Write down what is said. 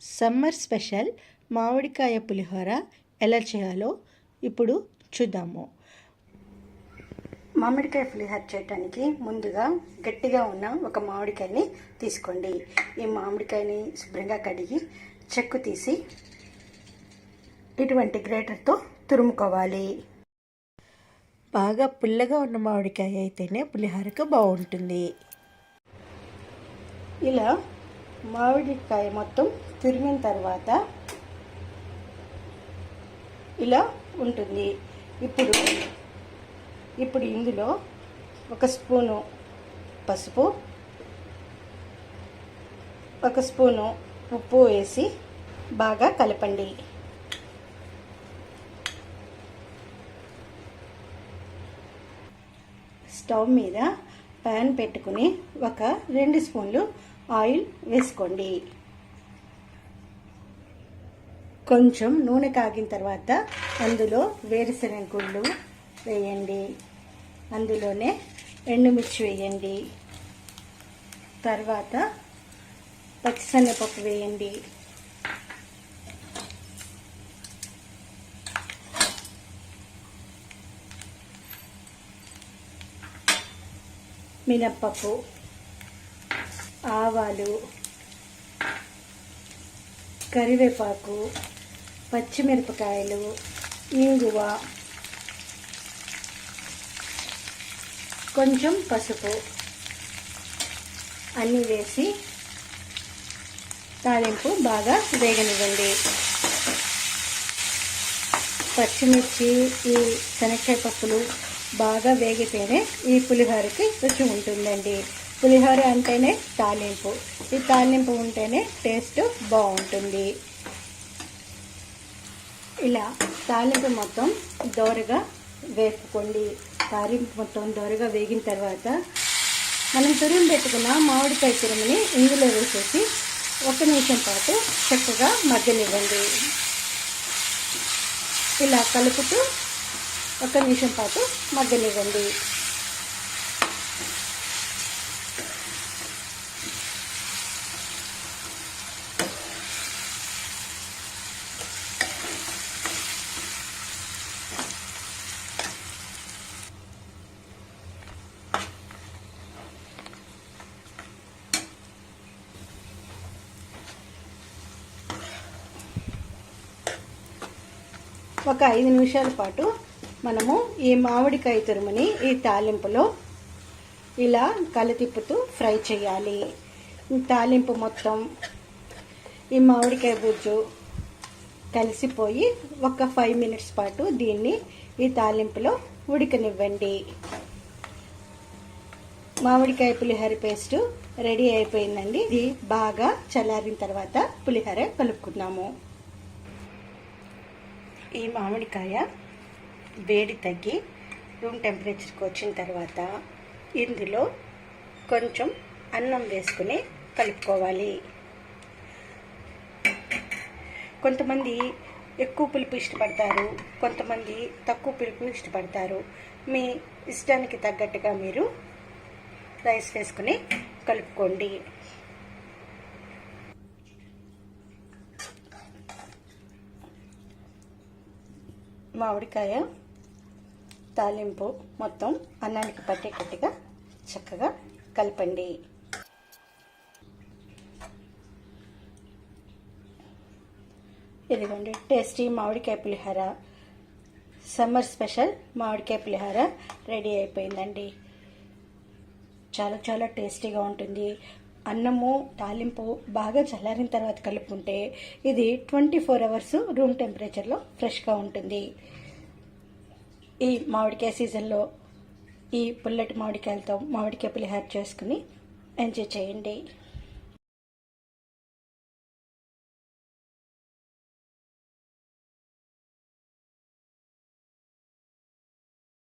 Summer special మామిడికాయ పులిహోర ఎలా చేయాలో ఇప్పుడు చూద్దాము. మామిడికాయ పులిహోర చేయడానికి ముందుగా గట్టిగా ఉన్న ఒక మామిడికాయని తీసుకోండి. ఈ మామిడికాయని శుభ్రంగా కడిగి చెక్కు తీసి ఇటువంటి గ్రేటర్తో తురుముకోవాలి. బాగా పుల్లగా ఉన్న మామిడికాయ అయితేనే పులిహోరకు బాగుంటుంది. ఇలా మామిడికాయ మొత్తం తురిమిన తర్వాత ఇలా ఉంటుంది. ఇప్పుడు ఇప్పుడు ఇందులో ఒక స్పూను పసుపు ఒక స్పూను ఉప్పు వేసి బాగా కలపండి. స్టవ్ మీద ప్యాన్ పెట్టుకుని ఒక రెండు స్పూన్లు ఆయిల్ వేసుకోండి. కొంచెం నూనె కాగిన తర్వాత అందులో వేరుశనగ గుళ్ళు వేయండి. అందులోనే ఎండుమిర్చి వేయండి. తర్వాత పచ్చిశనగపప్పు వేయండి. మినప్పప్పు ఆవాలు కరివేపాకు పచ్చిమిరపకాయలు ఇంగువ కొంచెం పసుపు అన్నీ వేసి తాలింపు బాగా వేగనివ్వండి. పచ్చిమిర్చి ఈ శనక్కాయ పప్పులు బాగా వేగితేనే ఈ పులిహోరకి రుచి ఉంటుందండి. పులిహోర అంటేనే తాలింపు. ఈ తాలింపు ఉంటేనే టేస్ట్ బాగుంటుంది. ఇలా తాలింపు మొత్తం దోరగా వేసుకోండి తాలింపు మొత్తం దోరగా వేగిన తర్వాత మనం తురుము పెట్టుకున్న మామిడికాయ తురుముని ఇందులో వేసేసి ఒక నిమిషం పాటు చక్కగా మగ్గనివ్వండి. ఇలా కలుపుతూ ఒక నిమిషం పాటు మగ్గనివ్వండి. ఒక ఐదు నిమిషాల పాటు మనము ఈ మామిడికాయ తురుముని ఈ తాలింపులో ఇలా కలతిప్పుతూ ఫ్రై చేయాలి. ఈ తాలింపు మొత్తం ఈ మామిడికాయ బుజ్జు కలిసిపోయి ఒక ఫైవ్ మినిట్స్ పాటు దీన్ని ఈ తాలింపులో ఉడకనివ్వండి. మామిడికాయ పులిహోర పేస్ట్ రెడీ అయిపోయిందండి. ఇది బాగా చల్లారిన తర్వాత పులిహోర కలుపుకున్నాము ఈ మామిడికాయ వేడి తగ్గి రూమ్ టెంపరేచర్కి వచ్చిన తర్వాత ఇందులో కొంచెం అన్నం వేసుకుని కలుపుకోవాలి. కొంతమంది ఎక్కువ పులుపు ఇష్టపడతారు కొంతమంది తక్కువ పులుపు ఇష్టపడతారు. మీ ఇష్టానికి తగ్గట్టుగా మీరు రైస్ వేసుకుని కలుపుకోండి. మామిడికాయ తాలింపు మొత్తం అన్నానికి పట్టేటట్టుగా చక్కగా కలపండి. ఇదిగోండి టేస్టీ మామిడికాయ పులిహోర. సమ్మర్ స్పెషల్ మామిడికాయ పులిహోర రెడీ అయిపోయిందండి. చాలా చాలా టేస్టీగా ఉంటుంది. అన్నము తాలింపు బాగా చల్లారిన తర్వాత కలుపుకుంటే ఇది ట్వంటీ ఫోర్ అవర్స్ రూమ్ టెంపరేచర్లో ఫ్రెష్గా ఉంటుంది. ఈ మామిడికాయ సీజన్లో ఈ పుల్లటి మామిడికాయలతో మామిడికాయ పులిహార చేసుకుని ఎంజాయ్ చేయండి.